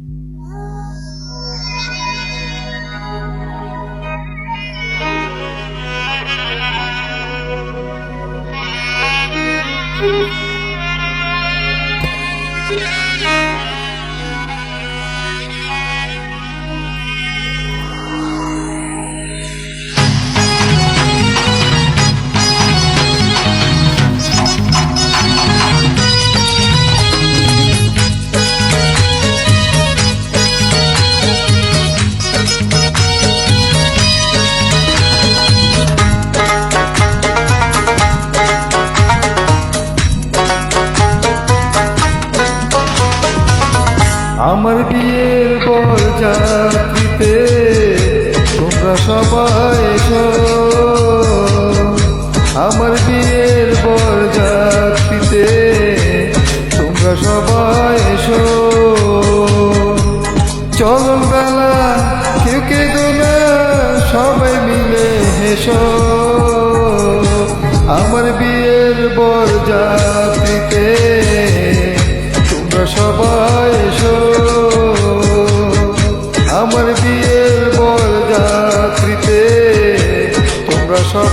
you আমার বিয়ের পর যাত্রীতে তোমরা সবাই আমার বিয়ের পর যাত্রীতে তোমরা সবাই এসো। চলন বেলা, কেউ কে না, সবাই মিলে হেসো। আমার বিয়ের বর যাত্রীতে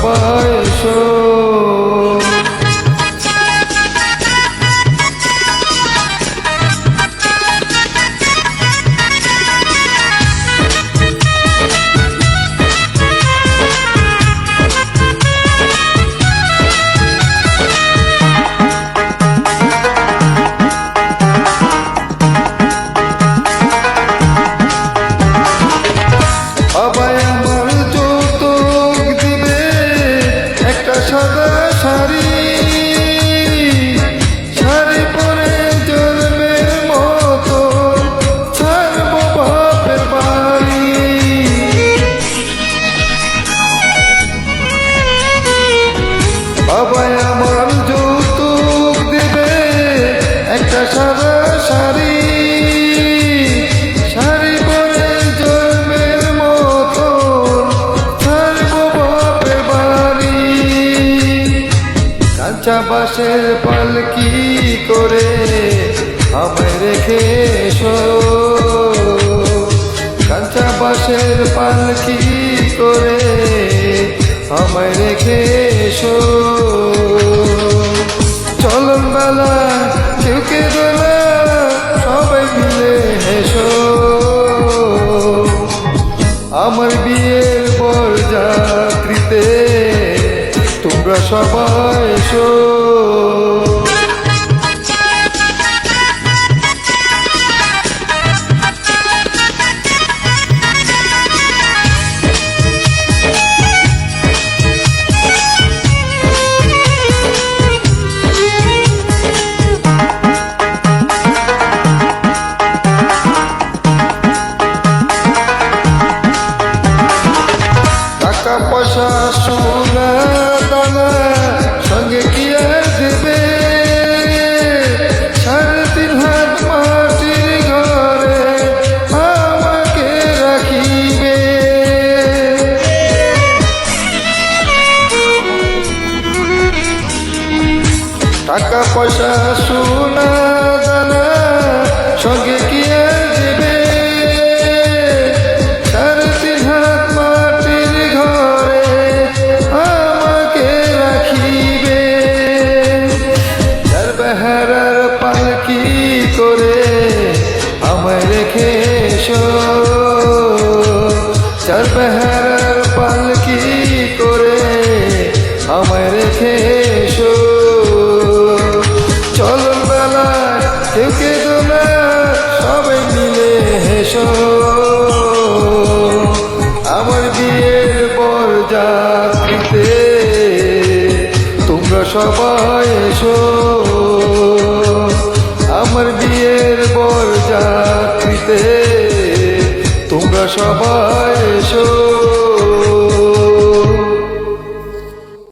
তোমরা একটা সাদা কাঁচা বাসের পালকি করে? আমায় রেখে কাঁচা বাসের পালকি করে? আমায় রেখে চলন বেলা কেউ কে বেলা, সবাই মিলে হেসো। আমার বিয়ের এসো টাকা পয়সা সোনা দানা সঙ্গে কি দেবে। সাড়ে তিন হাত মাটির টাকা পয়সা সোনা দানা সঙ্গে চার বেহারার পালকি করে আমায় রেখে এসো? চলন বেলা কেউ কে না, সবাই মিলে হেসো। আমার বিয়ের বর যাত্রীতে তোমরা সবাই এসো। আমার বিয়ের বর যাত্রীতে তোমরা সবাই এসো